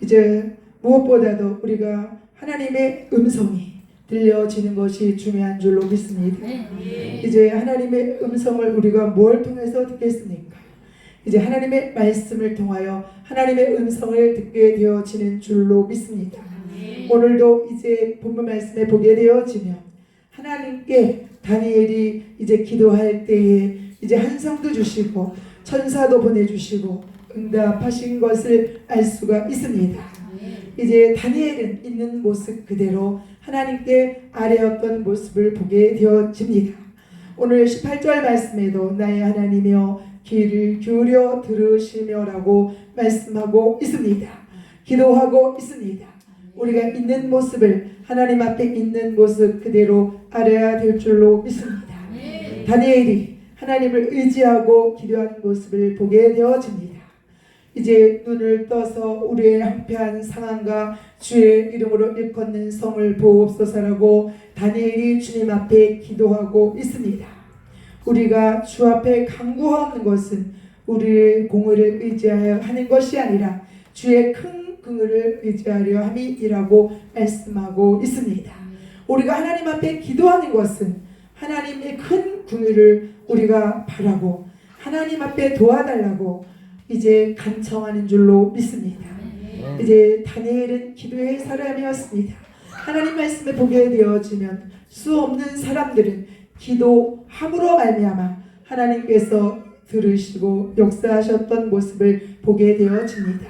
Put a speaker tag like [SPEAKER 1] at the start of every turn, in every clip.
[SPEAKER 1] 이제 무엇보다도 우리가 하나님의 음성이 들려지는 것이 중요한 줄로 믿습니다. 이제 하나님의 음성을 우리가 뭘 통해서 듣겠습니까? 이제 하나님의 말씀을 통하여 하나님의 음성을 듣게 되어지는 줄로 믿습니다. 오늘도 이제 본문 말씀에 보게 되어지면 하나님께 다니엘이 이제 기도할 때에 이제 한성도 주시고 천사도 보내주시고 응답하신 것을 알 수가 있습니다. 이제 다니엘은 있는 모습 그대로 하나님께 아뢰었던 모습을 보게 되어집니다. 오늘 18절 말씀에도 나의 하나님이여 귀를 기울여 들으시며라고 말씀하고 있습니다. 기도하고 있습니다. 우리가 있는 모습을 하나님 앞에 있는 모습 그대로 알아야 될 줄로 믿습니다. 다니엘이 하나님을 의지하고 기도하는 모습을 보게 되어집니다. 이제 눈을 떠서 우리의 한패한 상황과 주의 이름으로 일컫는 성을 보옵소서라고 다니엘이 주님 앞에 기도하고 있습니다. 우리가 주 앞에 강구하는 것은 우리의 공의를 의지하여 하는 것이 아니라 주의 큰 긍휼을 의지하려 함이라고 말씀하고 있습니다. 우리가 하나님 앞에 기도하는 것은 하나님의 큰 긍휼을 우리가 바라고 하나님 앞에 도와달라고 이제 간청하는 줄로 믿습니다. 이제 다니엘은 기도의 사람이었습니다. 하나님 말씀을 보게 되어지면 수 없는 사람들은 기도함으로 말미암아 하나님께서 들으시고 역사하셨던 모습을 보게 되어집니다.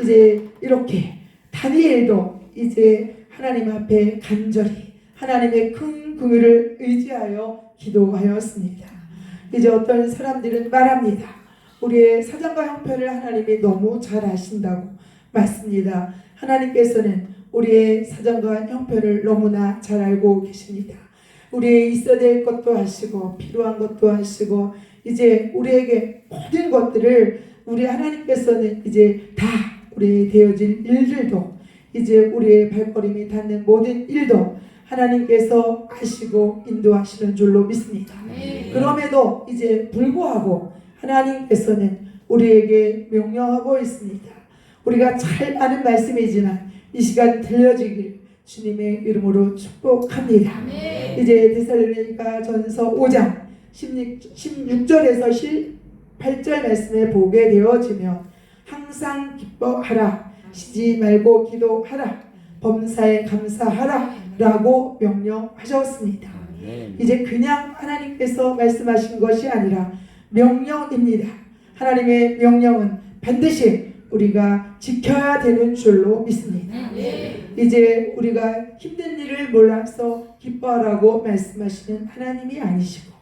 [SPEAKER 1] 이제 이렇게 다니엘도 이제 하나님 앞에 간절히 하나님의 큰 긍휼을 의지하여 기도하였습니다. 이제 어떤 사람들은 말합니다. 우리의 사정과 형편을 하나님이 너무 잘 아신다고 맞습니다. 하나님께서는 우리의 사정과 형편을 너무나 잘 알고 계십니다. 우리의 있어야 될 것도 하시고 필요한 것도 하시고 이제 우리에게 모든 것들을 우리 하나님께서는 이제 다 우리의 되어질 일들도 이제 우리의 발걸음이 닿는 모든 일도 하나님께서 아시고 인도하시는 줄로 믿습니다. 그럼에도 이제 불구하고 하나님께서는 우리에게 명령하고 있습니다. 우리가 잘 아는 말씀이지만 이 시간 들려지길 주님의 이름으로 축복합니다. 이제 데살로니가 전서 5장 16, 16절에서 18절 말씀에 보게 되어지면 항상 기뻐하라 쉬지 말고 기도하라 범사에 감사하라 라고 명령하셨습니다. 이제 그냥 하나님께서 말씀하신 것이 아니라 명령입니다. 하나님의 명령은 반드시 우리가 지켜야 되는 줄로 믿습니다. 이제 우리가 힘든 일을 몰라서 기뻐하라고 말씀하시는 하나님이 아니시고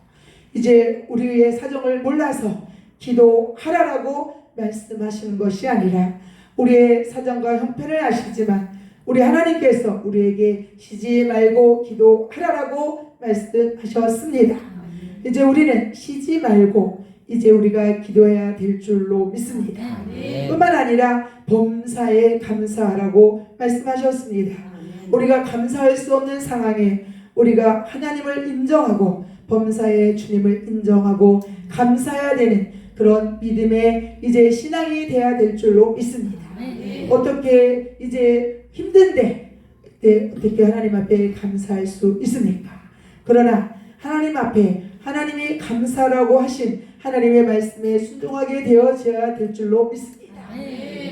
[SPEAKER 1] 이제 우리의 사정을 몰라서 기도하라라고 말씀하시는 것이 아니라 우리의 사정과 형편을 아시지만 우리 하나님께서 우리에게 쉬지 말고 기도하라라고 말씀하셨습니다. 이제 우리는 쉬지 말고 이제 우리가 기도해야 될 줄로 믿습니다. 뿐만 아니라 범사에 감사하라고 말씀하셨습니다. 우리가 감사할 수 없는 상황에 우리가 하나님을 인정하고 범사에 주님을 인정하고 감사해야 되는 그런 믿음의 이제 신앙이 돼야 될 줄로 믿습니다. 어떻게 이제 힘든데 네, 어떻게 하나님 앞에 감사할 수 있습니까? 그러나 하나님 앞에 하나님이 감사라고 하신 하나님의 말씀에 순종하게 되어져야 될 줄로 믿습니다.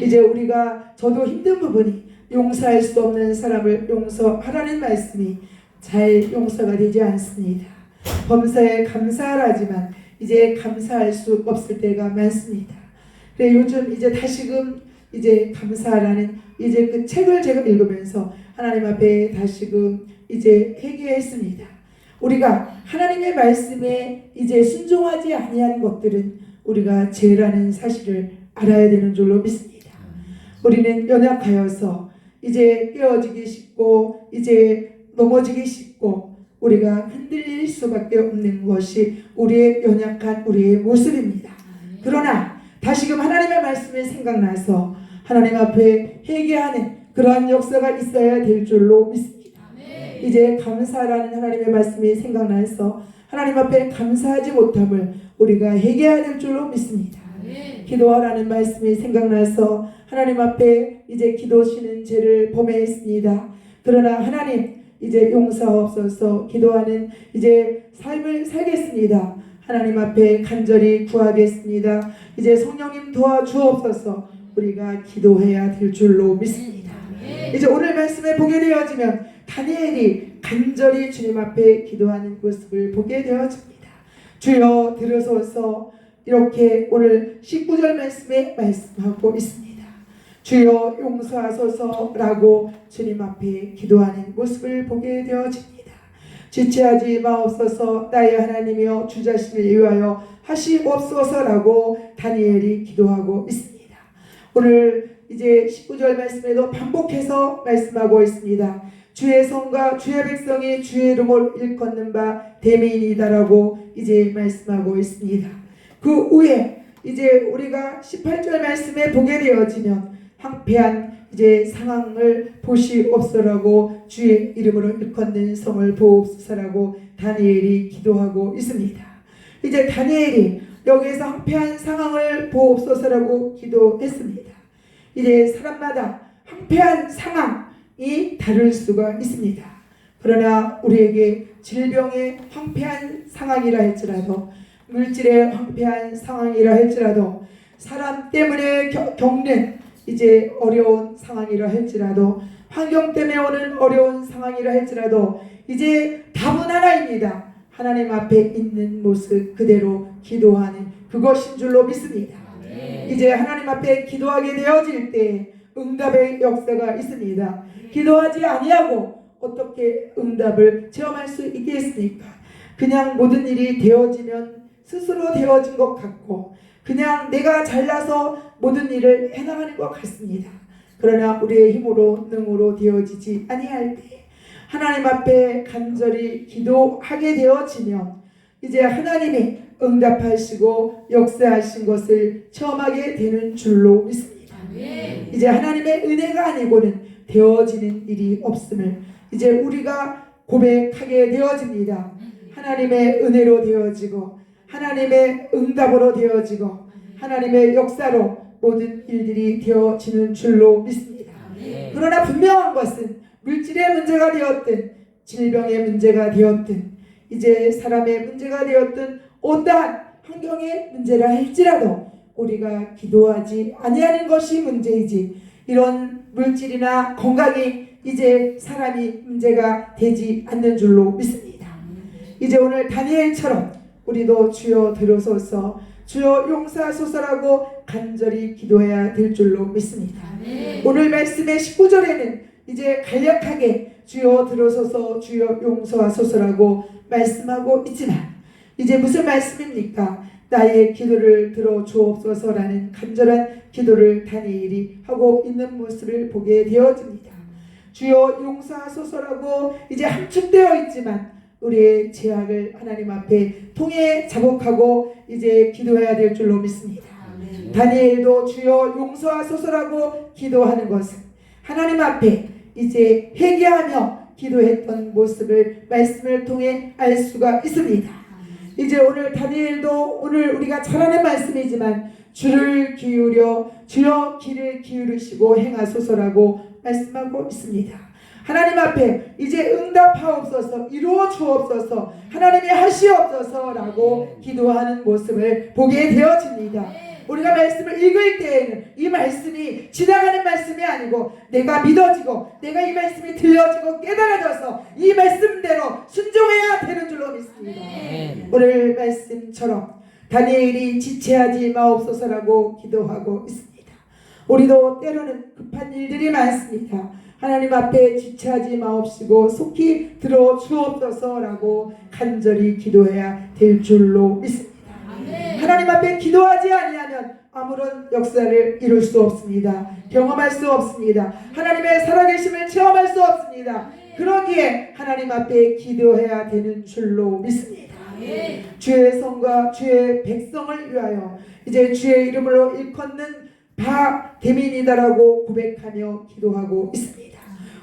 [SPEAKER 1] 이제 우리가 저도 힘든 부분이 용서할 수 없는 사람을 용서하라는 말씀이 잘 용서가 되지 않습니다. 범사에 감사하지만 이제 감사할 수 없을 때가 많습니다. 그래 요즘 이제 다시금 이제 감사하라는 이제 그 책을 제가 읽으면서 하나님 앞에 다시금 이제 회개했습니다. 우리가 하나님의 말씀에 이제 순종하지 아니한 것들은 우리가 죄라는 사실을 알아야 되는 줄로 믿습니다. 우리는 연약하여서 이제 깨어지기 쉽고 이제 넘어지기 쉽고 우리가 흔들릴 수밖에 없는 것이 우리의 연약한 우리의 모습입니다. 그러나 다시금 하나님의 말씀이 생각나서 하나님 앞에 회개하는 그러한 역사가 있어야 될 줄로 믿습니다. 이제 감사라는 하나님의 말씀이 생각나서 하나님 앞에 감사하지 못함을 우리가 회개해야 될 줄로 믿습니다. 기도하라는 말씀이 생각나서 하나님 앞에 이제 기도시는 죄를 범했습니다. 그러나 하나님 이제 용서하옵소서 기도하는 이제 삶을 살겠습니다. 하나님 앞에 간절히 구하겠습니다. 이제 성령님 도와주옵소서 우리가 기도해야 될 줄로 믿습니다. 이제 오늘 말씀에 보게 되어지면 다니엘이 간절히 주님 앞에 기도하는 모습을 보게 되어집니다. 주여 들으소서 이렇게 오늘 19절 말씀에 말씀하고 있습니다. 주여 용서하소서라고 주님 앞에 기도하는 모습을 보게 되어집니다. 지체하지 마옵소서 나의 하나님이여 주 자신을 위하여 하시옵소서라고 다니엘이 기도하고 있습니다. 오늘 이제 19절 말씀에도 반복해서 말씀하고 있습니다. 주의 성과 주의 백성이 주의 이름을 일컫는 바 대민이다라고 이제 말씀하고 있습니다. 그 후에 이제 우리가 18절 말씀에 보게 되어지면 황폐한 이제 상황을 보시옵소라고 주의 이름으로 일컫는 성을 보옵소서라고 다니엘이 기도하고 있습니다. 이제 다니엘이 여기에서 황폐한 상황을 보옵소서라고 기도했습니다. 이제 사람마다 황폐한 상황 이 다를 수가 있습니다. 그러나 우리에게 질병의 황폐한 상황이라 할지라도 물질의 황폐한 상황이라 할지라도 사람 때문에 겨- 겪는 이제 어려운 상황이라 할지라도 환경 때문에 오는 어려운 상황이라 할지라도 이제 답은 하나입니다. 하나님 앞에 있는 모습 그대로 기도하는 그것인 줄로 믿습니다. 이제 하나님 앞에 기도하게 되어질 때 응답의 역사가 있습니다. 기도하지 아니하고 어떻게 응답을 체험할 수 있겠습니까? 그냥 모든 일이 되어지면 스스로 되어진 것 같고 그냥 내가 잘나서 모든 일을 해나가는 것 같습니다. 그러나 우리의 힘으로 능으로 되어지지 아니할 때 하나님 앞에 간절히 기도하게 되어지면 이제 하나님이 응답하시고 역사하신 것을 체험하게 되는 줄로 믿습니다. 이제 하나님의 은혜가 아니고는 되어지는 일이 없음을 이제 우리가 고백하게 되어집니다. 하나님의 은혜로 되어지고 하나님의 응답으로 되어지고 하나님의 역사로 모든 일들이 되어지는 줄로 믿습니다. 그러나 분명한 것은 물질의 문제가 되었든 질병의 문제가 되었든 이제 사람의 문제가 되었든 어떠한 환경의 문제라 할지라도 우리가 기도하지 아니하는 것이 문제이지 이런 물질이나 건강이 이제 사람이 문제가 되지 않는 줄로 믿습니다. 이제 오늘 다니엘처럼 우리도 주여 들어서서 주여 용서하소서라고 간절히 기도해야 될 줄로 믿습니다. 오늘 말씀의 19절에는 이제 간략하게 주여 들어서서 주여 용서하소서라고 말씀하고 있지만 이제 무슨 말씀입니까? 나의 기도를 들어 주옵소서라는 간절한 기도를 다니엘이 하고 있는 모습을 보게 되어집니다. 주여 용서하소서라고 이제 함축되어 있지만 우리의 죄악을 하나님 앞에 통해 자복하고 이제 기도해야 될 줄로 믿습니다. 다니엘도 주여 용서하소서라고 기도하는 것은 하나님 앞에 이제 회개하며 기도했던 모습을 말씀을 통해 알 수가 있습니다. 이제 오늘 다니엘도 오늘 우리가 잘 아는 말씀이지만 주를 기울여 주여 길을 기울이시고 행하소서라고 말씀하고 있습니다. 하나님 앞에 이제 응답하옵소서 이루어 주옵소서 하나님이 하시옵소서라고 기도하는 모습을 보게 되어집니다. 우리가 말씀을 읽을 때에는 이 말씀이 지나가는 말씀이 아니고 내가 믿어지고 내가 이 말씀이 들려지고 깨달아져서 이 말씀대로 순종해야 되는 줄로 믿습니다. 오늘 말씀처럼 다니엘이 지체하지 마옵소서라고 기도하고 있습니다. 우리도 때로는 급한 일들이 많습니다. 하나님 앞에 지체하지 마옵시고 속히 들어 주옵소서라고 간절히 기도해야 될 줄로 믿습니다. 하나님 앞에 기도하지 아니하면 아무런 역사를 이룰 수 없습니다. 경험할 수 없습니다. 하나님의 살아계심을 체험할 수 없습니다. 그러기에 하나님 앞에 기도해야 되는 줄로 믿습니다. 주의 성과 주의 백성을 위하여 이제 주의 이름으로 일컫는 바 대민이다라고 고백하며 기도하고 있습니다.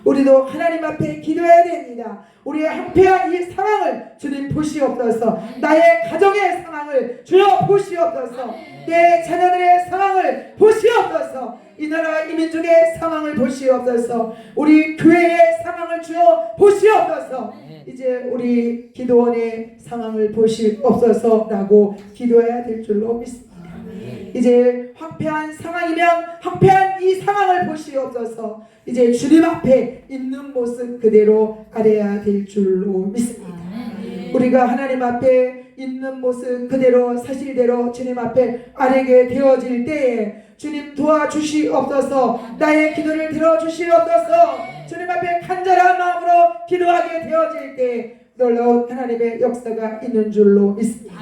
[SPEAKER 1] 우리도 하나님 앞에 기도해야 됩니다. 우리의 한패한 이 상황을 주님 보시옵소서. 나의 가정의 상황을 주여 보시옵소서. 내 자녀들의 상황을 보시옵소서. 이 나라 이 민족의 상황을 보시옵소서. 우리 교회의 상황을 주여 보시옵소서. 이제 우리 기도원의 상황을 보시옵소서라고 기도해야 될 줄로 믿습니다. 이제 황폐한 상황이면 황폐한 이 상황을 보시옵소서. 이제 주님 앞에 있는 모습 그대로 아래야 될 줄로 믿습니다. 우리가 하나님 앞에 있는 모습 그대로 사실대로 주님 앞에 아래게 되어질 때에 주님 도와주시옵소서 나의 기도를 들어주시옵소서 주님 앞에 간절한 마음으로 기도하게 되어질 때 놀라운 하나님의 역사가 있는 줄로 믿습니다.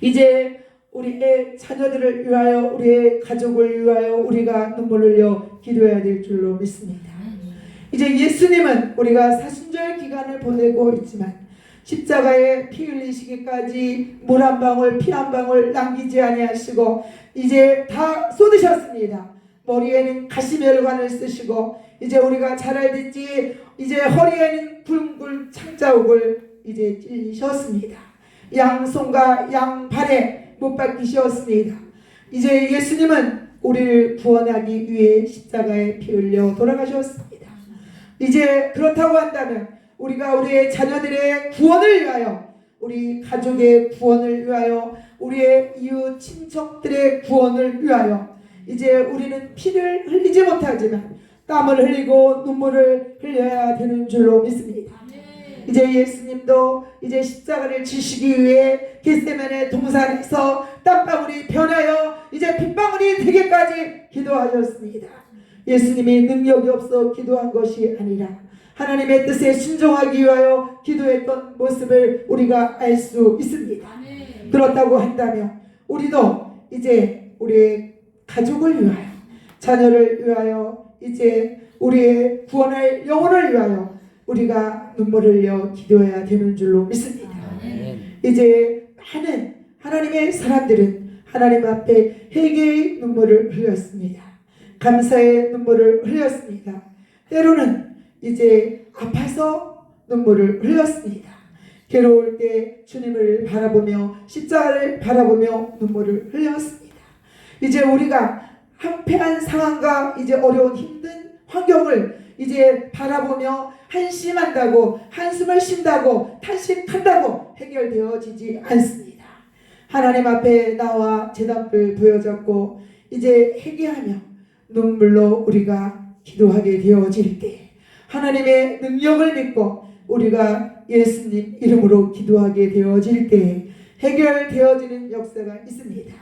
[SPEAKER 1] 이제 우리의 자녀들을 위하여 우리의 가족을 위하여 우리가 눈물을 흘려 기도해야 될 줄로 믿습니다. 이제 예수님은 우리가 사순절 기간을 보내고 있지만 십자가에 피 흘리시기까지 물 한 방울 피 한 방울 남기지 아니하시고 이제 다 쏟으셨습니다. 머리에는 가시멸관을 쓰시고 이제 우리가 잘 알듯이 이제 허리에는 굵은 창자옥을 이제 찔리셨습니다. 양손과 양발에 못 박히셨습니다. 이제 예수님은 우리를 구원하기 위해 십자가에 피 흘려 돌아가셨습니다. 이제 그렇다고 한다면 우리가 우리의 자녀들의 구원을 위하여 우리 가족의 구원을 위하여 우리의 이웃 친척들의 구원을 위하여 이제 우리는 피를 흘리지 못하지만 땀을 흘리고 눈물을 흘려야 되는 줄로 믿습니다. 이제 예수님도 이제 십자가를 지시기 위해 겟세만의 동산에서 땀방울이 변하여 이제 빗방울이 되기까지 기도하셨습니다. 예수님이 능력이 없어 기도한 것이 아니라 하나님의 뜻에 순종하기 위하여 기도했던 모습을 우리가 알 수 있습니다. 그렇다고 한다면 우리도 이제 우리의 가족을 위하여 자녀를 위하여 이제 우리의 구원할 영혼을 위하여 우리가 눈물을 흘려 기도해야 되는 줄로 믿습니다. 이제 많은 하나님의 사람들은 하나님 앞에 회개의 눈물을 흘렸습니다. 감사의 눈물을 흘렸습니다. 때로는 이제 아파서 눈물을 흘렸습니다. 괴로울 때 주님을 바라보며 십자가를 바라보며 눈물을 흘렸습니다. 이제 우리가 한패한 상황과 이제 어려운 힘든 환경을 이제 바라보며 한심한다고 한숨을 쉰다고 탄식한다고 해결되어지지 않습니다. 하나님 앞에 나와 제단불 보여졌고 이제 회개하며 눈물로 우리가 기도하게 되어질 때 하나님의 능력을 믿고 우리가 예수님 이름으로 기도하게 되어질 때 해결되어지는 역사가 있습니다.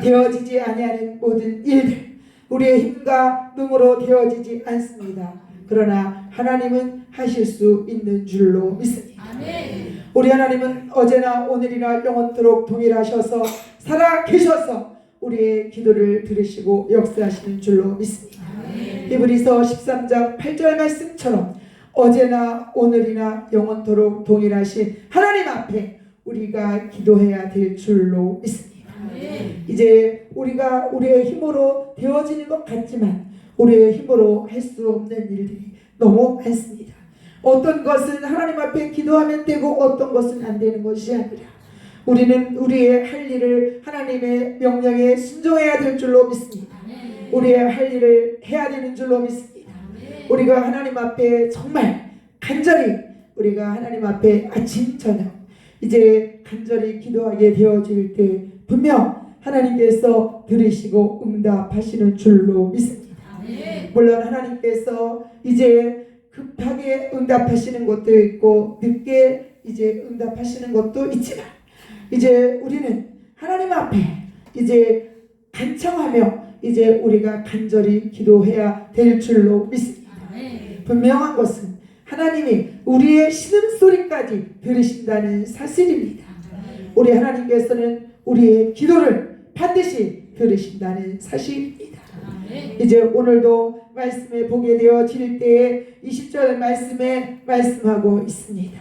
[SPEAKER 1] 되어지지 아니하는 모든 일들 우리의 힘과 능으로 되어지지 않습니다. 그러나 하나님은 하실 수 있는 줄로 믿습니다. 우리 하나님은 어제나 오늘이나 영원토록 동일하셔서 살아 계셔서 우리의 기도를 들으시고 역사하시는 줄로 믿습니다. 히브리서 13장 8절 말씀처럼 어제나 오늘이나 영원토록 동일하신 하나님 앞에 우리가 기도해야 될 줄로 믿습니다. 이제 우리가 우리의 힘으로 되어지는 것 같지만 우리의 힘으로 할 수 없는 일들이 너무 많습니다. 어떤 것은 하나님 앞에 기도하면 되고 어떤 것은 안 되는 것이 아니라 우리는 우리의 할 일을 하나님의 명령에 순종해야 될 줄로 믿습니다. 우리의 할 일을 해야 되는 줄로 믿습니다. 우리가 하나님 앞에 정말 간절히 우리가 하나님 앞에 아침 저녁 이제 간절히 기도하게 되어질 때 분명 하나님께서 들으시고 응답하시는 줄로 믿습니다. 물론 하나님께서 이제 급하게 응답하시는 것도 있고 늦게 이제 응답하시는 것도 있지만 이제 우리는 하나님 앞에 이제 간청하며 이제 우리가 간절히 기도해야 될 줄로 믿습니다. 분명한 것은 하나님이 우리의 신음소리까지 들으신다는 사실입니다. 우리 하나님께서는 우리의 기도를 반드시 들으신다는 사실입니다. 이제 오늘도 말씀에 보게 되어질 때에 20절 말씀에 말씀하고 있습니다.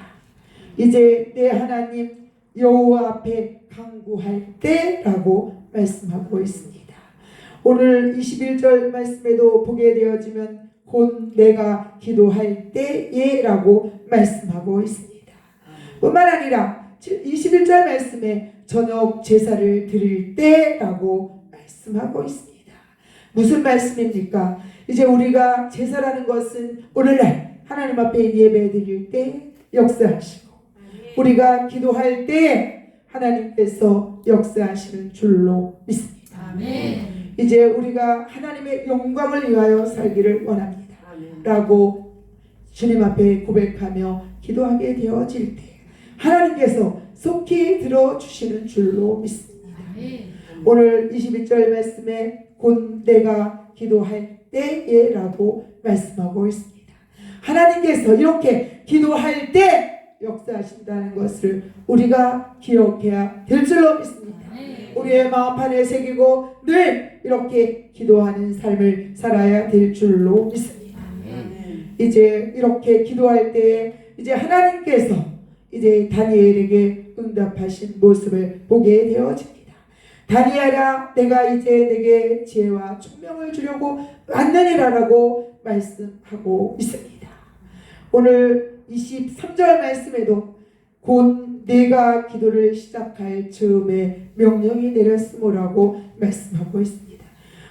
[SPEAKER 1] 이제 내 하나님 여호와 앞에 강구할 때라고 말씀하고 있습니다. 오늘 21절 말씀에도 보게 되어지면 곧 내가 기도할 때에라고 말씀하고 있습니다. 뿐만 아니라 21절 말씀에 저녁 제사를 드릴 때라고 말씀하고 있습니다. 무슨 말씀입니까? 이제 우리가 제사라는 것은 오늘날 하나님 앞에 예배 드릴 때 역사하시고 우리가 기도할 때 하나님께서 역사하시는 줄로 믿습니다.
[SPEAKER 2] 아멘.
[SPEAKER 1] 이제 우리가 하나님의 영광을 위하여 살기를 원합니다. 라고 주님 앞에 고백하며 기도하게 되어질 때 하나님께서 속히 들어주시는 줄로 믿습니다.
[SPEAKER 2] 아멘.
[SPEAKER 1] 오늘 21절 말씀에 곧 내가 기도할 때에라고 말씀하고 있습니다. 하나님께서 이렇게 기도할 때 역사하신다는 것을 우리가 기억해야 될 줄로 믿습니다. 우리의 마음판에 새기고 늘 이렇게 기도하는 삶을 살아야 될 줄로 믿습니다. 이제 이렇게 기도할 때 이제 하나님께서 이제 다니엘에게 응답하신 모습을 보게 되어집니다. 다니엘아 내가 이제 내게 지혜와 총명을 주려고 왔느니라라고 말씀하고 있습니다. 오늘 23절 말씀에도 곧 내가 기도를 시작할 즈음에 명령이 내렸으므라고 말씀하고 있습니다.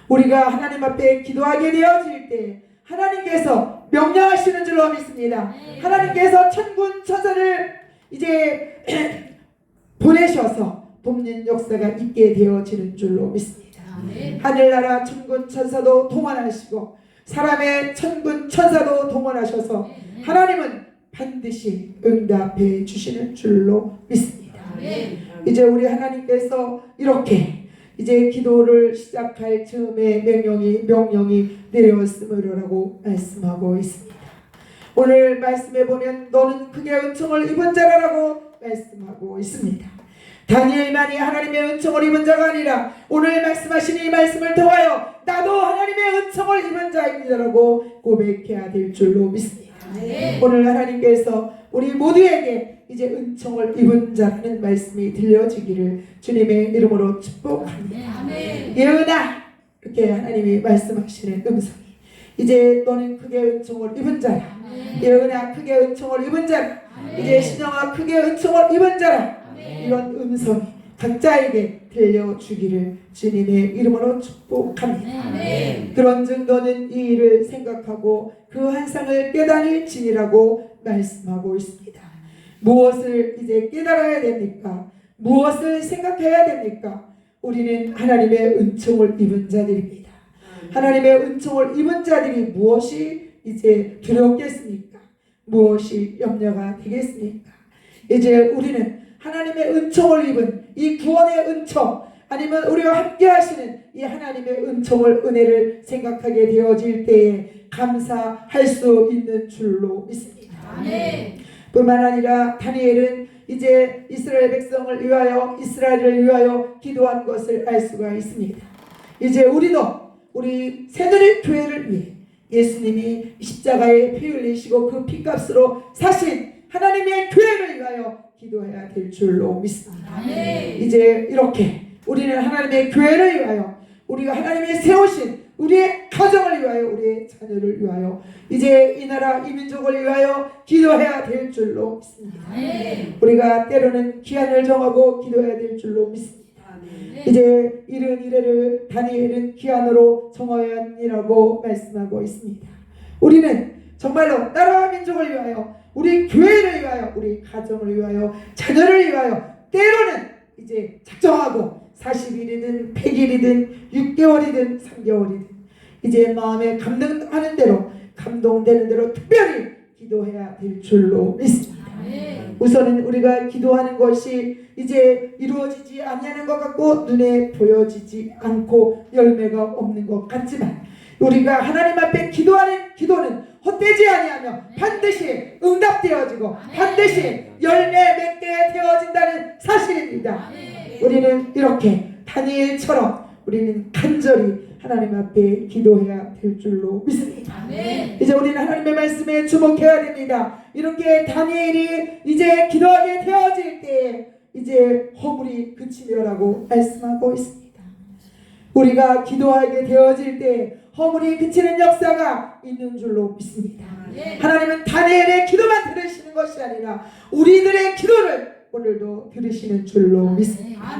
[SPEAKER 1] 우리가 하나님 앞에 기도하게 되어질 때 하나님께서 명령하시는 줄로 믿습니다. 하나님께서 천군 천사를 이제 보내셔서 돕는 역사가 있게 되어지는 줄로 믿습니다. 하늘나라 천군 천사도 동원하시고 사람의 천군 천사도 동원하셔서 하나님은 반드시 응답해 주시는 줄로 믿습니다. 이제 우리 하나님께서 이렇게 이제 기도를 시작할 즈음에 명령이 명령이 내려왔으므로라고 말씀하고 있습니다. 오늘 말씀에 보면 너는 크게 은총을 입은 자라라고 말씀하고 있습니다. 다니엘만이 하나님의 은총을 입은 자가 아니라 오늘 말씀하신 이 말씀을 통하여 나도 하나님의 은총을 입은 자입니다라고 고백해야 될 줄로 믿습니다.
[SPEAKER 2] 아멘.
[SPEAKER 1] 오늘 하나님께서 우리 모두에게 이제 은총을 입은 자라는 말씀이 들려지기를 주님의 이름으로 축복합니다.
[SPEAKER 2] 아멘.
[SPEAKER 1] 예은아 이렇게 하나님이 말씀하시는 음성이 이제 너는 크게 은총을 입은 자라
[SPEAKER 2] 아멘.
[SPEAKER 1] 예은아 크게 은총을 입은 자라 이제 신영아 크게 은총을 입은 자라. 이런 음성이 각자에게 들려주기를 주님의 이름으로 축복합니다.
[SPEAKER 2] 아멘.
[SPEAKER 1] 그런즉 너는 이 일을 생각하고 그 환상을 깨달을지니라고 말씀하고 있습니다. 무엇을 이제 깨달아야 됩니까? 무엇을 생각해야 됩니까? 우리는 하나님의 은총을 입은 자들입니다. 하나님의 은총을 입은 자들이 무엇이 이제 두렵겠습니까? 무엇이 염려가 되겠습니까? 이제 우리는 하나님의 은총을 입은 이 구원의 은총 아니면 우리와 함께 하시는 이 하나님의 은총을 은혜를 생각하게 되어질 때에 감사할 수 있는 줄로 믿습니다.
[SPEAKER 2] 아멘.
[SPEAKER 1] 뿐만 아니라 다니엘은 이제 이스라엘 백성을 위하여 이스라엘을 위하여 기도한 것을 알 수가 있습니다. 이제 우리도 우리 새누리 교회를 위해 예수님이 십자가에 피 흘리시고 그 피값으로 사신 하나님의 교회를 위하여 기도해야 될 줄로 믿습니다.
[SPEAKER 2] 아멘.
[SPEAKER 1] 이제 이렇게 우리는 하나님의 교회를 위하여 우리가 하나님이 세우신 우리의 가정을 위하여 우리의 자녀를 위하여 이제 이 나라 이 민족을 위하여 기도해야 될 줄로 믿습니다.
[SPEAKER 2] 아멘.
[SPEAKER 1] 우리가 때로는 기한을 정하고 기도해야 될 줄로 믿습니다. 이제 이른 이래를 다니엘은 기한으로 정하였니라고 말씀하고 있습니다. 우리는 정말로 나라와 민족을 위하여 우리 교회를 위하여 우리 가정을 위하여 자녀를 위하여 때로는 이제 작정하고 40일이든 100일이든 6개월이든 3개월이든 이제 마음에 감동하는 대로 감동되는 대로 특별히 기도해야 될 줄로 믿습니다.
[SPEAKER 2] 아멘.
[SPEAKER 1] 우선은 우리가 기도하는 것이 이제 이루어지지 아니하는 것 같고 눈에 보여지지 않고 열매가 없는 것 같지만 우리가 하나님 앞에 기도하는 기도는 헛되지 아니하며 반드시 응답되어지고 반드시 열매 맺게 되어진다는 사실입니다. 우리는 이렇게 다니엘처럼 우리는 간절히 하나님 앞에 기도해야 될 줄로 믿습니다.
[SPEAKER 2] 아멘.
[SPEAKER 1] 이제 우리는 하나님의 말씀에 주목해야 됩니다. 이렇게 다니엘이 이제 기도하게 되어질 때 이제 허물이 그치며라고 말씀하고 있습니다. 우리가 기도하게 되어질 때 허물이 그치는 역사가 있는 줄로 믿습니다. 하나님은 다니엘의 기도만 들으시는 것이 아니라 우리들의 기도를 오늘도 들으시는 줄로 믿습니다.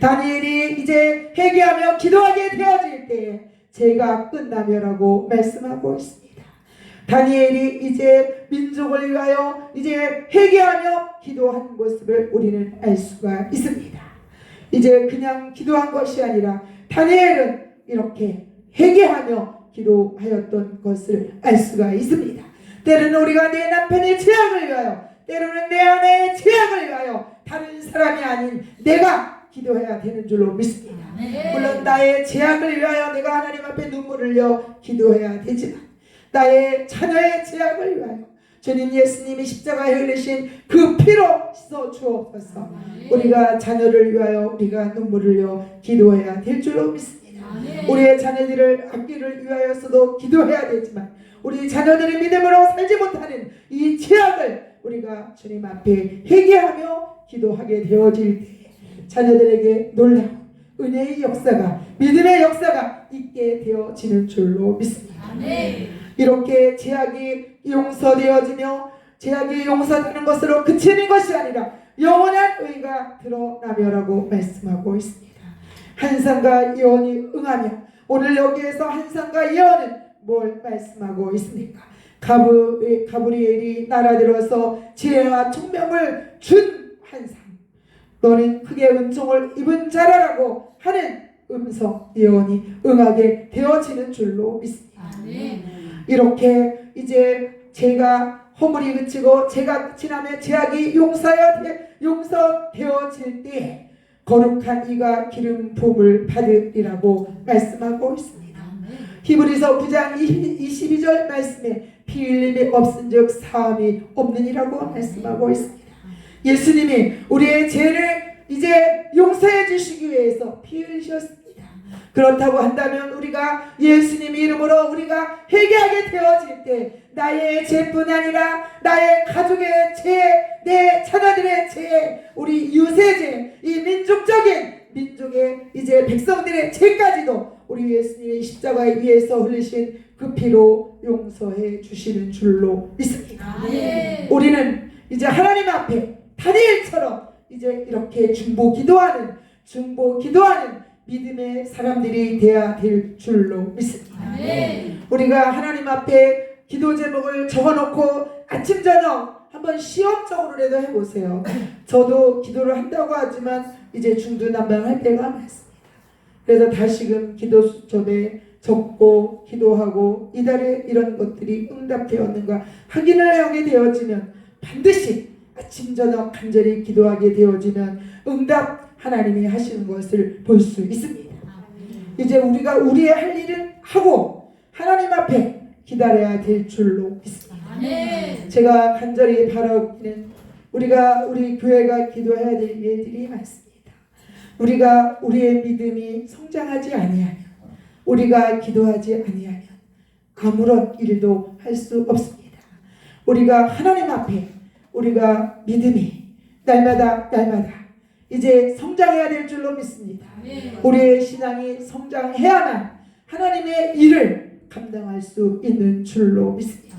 [SPEAKER 1] 다니엘이 이제 회개하며 기도하게 되어질 때에 죄가 끝나며라고 말씀하고 있습니다. 다니엘이 이제 민족을 위하여 이제 회개하며 기도한 모습을 우리는 알 수가 있습니다. 이제 그냥 기도한 것이 아니라 다니엘은 이렇게 회개하며 기도하였던 것을 알 수가 있습니다. 때로는 우리가 내 남편의 죄악을 위하여 때로는 내 아내의 죄악을 위하여 다른 사람이 아닌 내가 기도해야 되는 줄로 믿습니다. 물론 나의 죄악을 위하여 내가 하나님 앞에 눈물을 흘려 기도해야 되지만 나의 자녀의 죄악을 위하여 주님 예수님이 십자가에 흘리신 그 피로 씻어 주옵소서 우리가 자녀를 위하여 우리가 눈물을 흘려 기도해야 될 줄로 믿습니다. 우리의 자녀들을 앞길을 위하여서도 기도해야 되지만 우리 자녀들의 믿음으로 살지 못하는 이 죄악을 우리가 주님 앞에 회개하며 기도하게 되어질 때 자녀들에게 놀라운 은혜의 역사가 믿음의 역사가 있게 되어지는 줄로 믿습니다. 이렇게 제약이 용서되어지며 제약이 용서되는 것으로 그치는 것이 아니라 영원한 의가 드러나며라고 말씀하고 있습니다. 한상과 예언이 응하며 오늘 여기에서 한상과 예언은 뭘 말씀하고 있습니까? 가브리, 가브리엘이 날아들어서 지혜와 총명을 준 한상 너는 크게 은총을 입은 자라라고 하는 음성 예언이 응하게 되어지는 줄로 믿습니다. 이렇게 이제 제가 허물이 그치고 제가 지나면 제약이 용서되어질 때 거룩한 이가 기름 부음을 받으리라고 말씀하고 있습니다. 히브리서 9장 22절 말씀에 피 흘림이 없은즉 사함이 없느니라고 말씀하고 있습니다. 예수님이 우리의 죄를 이제 용서해 주시기 위해서 피 흘리셨습니다. 그렇다고 한다면 우리가 예수님 이름으로 우리가 회개하게 되어질 때 나의 죄뿐 아니라 나의 가족의 죄, 내 자녀들의 죄, 우리 유세죄, 이 민족적인 백성들의 죄까지도 우리 예수님의 십자가에 위해서 흘리신 그 피로 용서해 주시는 줄로 믿습니다. 우리는 이제 하나님 앞에 다니엘처럼 이제 이렇게 중보 기도하는 중보 기도하는 믿음의 사람들이 되어야 될 줄로 믿습니다. 우리가 하나님 앞에 기도 제목을 적어놓고 아침 저녁 한번 시험적으로라도 해보세요. 저도 기도를 한다고 하지만 이제 중두난방할 때가 많습니다. 그래서 다시금 기도 수첩에 적고 기도하고 이달에 이런 것들이 응답되었는가 확인을 하게 되어지면 반드시 아침 저녁 간절히 기도하게 되어지면 응답 하나님이 하시는 것을 볼 수 있습니다. 이제 우리가 우리의 할 일은 하고 하나님 앞에 기다려야 될 줄로 믿습니다. 제가 간절히 바라기는 우리가 우리 교회가 기도해야 될 일들이 많습니다. 우리가 우리의 믿음이 성장하지 아니하면 우리가 기도하지 아니하면 아무런 일도 할 수 없습니다. 우리가 하나님 앞에 우리가 믿음이 날마다 날마다 이제 성장해야 될 줄로 믿습니다. 우리의 신앙이 성장해야만 하나님의 일을 감당할 수 있는 줄로 믿습니다.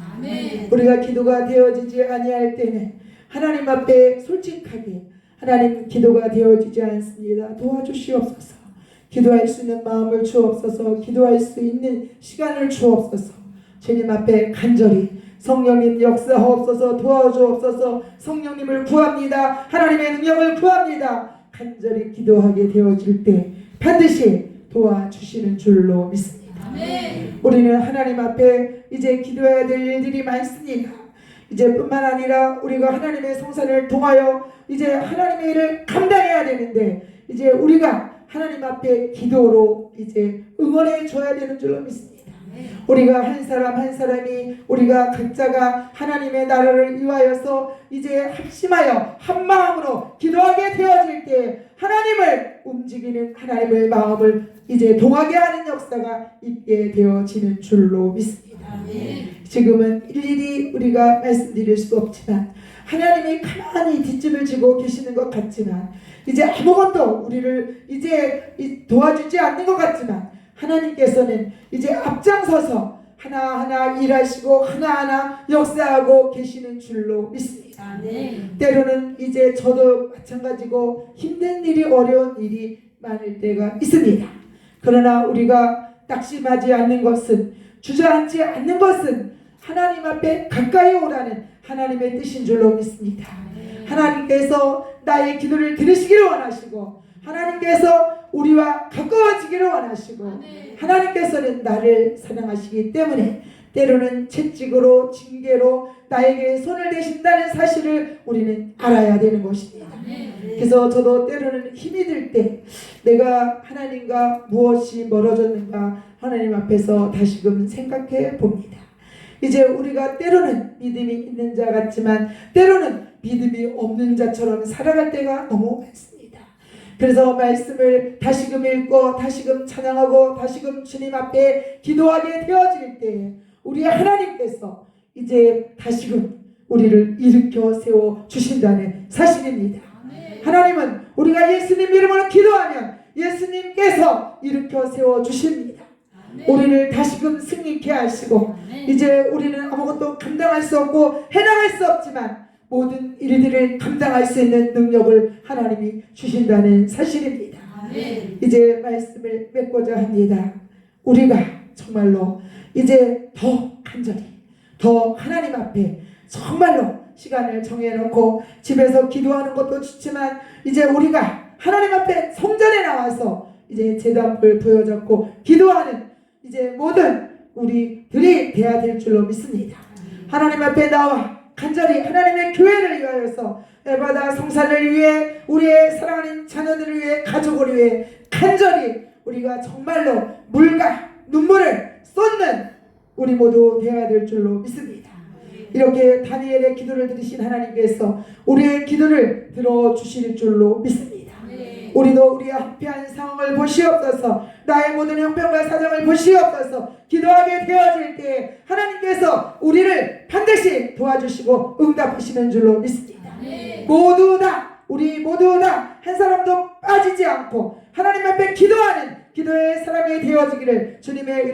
[SPEAKER 1] 우리가 기도가 되어지지 아니할 때는 하나님 앞에 솔직하게 하나님 기도가 되어지지 않습니다. 도와주시옵소서. 기도할 수 있는 마음을 주옵소서. 기도할 수 있는 시간을 주옵소서. 주님 앞에 간절히 성령님 역사하옵소서 도와주옵소서 성령님을 구합니다. 하나님의 능력을 구합니다. 간절히 기도하게 되어질 때 반드시 도와주시는 줄로 믿습니다. 우리는 하나님 앞에 이제 기도해야 될 일들이 많습니다. 이제 뿐만 아니라 우리가 하나님의 성산을 통하여 이제 하나님의 일을 감당해야 되는데 이제 우리가 하나님 앞에 기도로 이제 응원해 줘야 되는 줄로 믿습니다. 우리가 한 사람 한 사람이 우리가 각자가 하나님의 나라를 위하여서 이제 합심하여 한 마음으로 기도하게 되어질 때 하나님을 움직이는 하나님의 마음을 이제 동하게 하는 역사가 있게 되어지는 줄로 믿습니다. 지금은 일일이 우리가 말씀드릴 수 없지만 하나님이 가만히 뒷짐을 지고 계시는 것 같지만 이제 아무것도 우리를 이제 이- 도와주지 않는 것 같지만 하나님께서는 이제 앞장서서 하나하나 일하시고 하나하나 역사하고 계시는 줄로 믿습니다.
[SPEAKER 2] 네.
[SPEAKER 1] 때로는 이제 저도 마찬가지고 힘든 일이 어려운 일이 많을 때가 있습니다. 그러나 우리가 낙심하지 않는 것은 주저앉지 않는 것은 하나님 앞에 가까이 오라는 하나님의 뜻인 줄로 믿습니다. 하나님께서 나의 기도를 들으시기를 원하시고 하나님께서 우리와 가까워지기를 원하시고 하나님께서는 나를 사랑하시기 때문에 때로는 채찍으로 징계로 나에게 손을 대신다는 사실을 우리는 알아야 되는 것입니다. 그래서 저도 때로는 힘이 들 때 내가 하나님과 무엇이 멀어졌는가 하나님 앞에서 다시금 생각해 봅니다. 이제 우리가 때로는 믿음이 있는 자 같지만 때로는 믿음이 없는 자처럼 살아갈 때가 너무 많습니다. 그래서 말씀을 다시금 읽고 다시금 찬양하고 다시금 주님 앞에 기도하게 되어질 때 우리 하나님께서 이제 다시금 우리를 일으켜 세워 주신다는 사실입니다. 하나님은 우리가 예수님 이름으로 기도하면 예수님께서 일으켜 세워 주십니다. 우리를 다시금 승리케 하시고 이제 우리는 아무것도 감당할 수 없고 해나갈 수 없지만 모든 일들을 감당할 수 있는 능력을 하나님이 주신다는 사실입니다. 이제 말씀을 맺고자 합니다. 우리가 정말로 이제 더 간절히 더 하나님 앞에 정말로 시간을 정해놓고 집에서 기도하는 것도 좋지만 이제 우리가 하나님 앞에 성전에 나와서 이제 제단불 부여잡고 기도하는 이제 모든 우리들이 돼야 될 줄로 믿습니다. 하나님 앞에 나와 간절히 하나님의 교회를 위하여서 에바다 성산을 위해 우리의 사랑하는 자녀들을 위해 가족을 위해 간절히 우리가 정말로 물과 눈물을 쏟는 우리 모두 되어야 될 줄로 믿습니다. 이렇게 다니엘의 기도를 들으신 하나님께서 우리의 기도를 들어주실 줄로 믿습니다. 우리도 우리의 한패한 상황을 보시옵소서 나의 모든 형편과 사정을 보시옵소서 기도하게 되어질 때 하나님께서 우리를 반드시 도와주시고 응답하시는 줄로 믿습니다. 모두 다 우리 모두 다 한 사람도 빠지지 않고 하나님 앞에 기도하는 기도의 사람이 되어지기를 주님의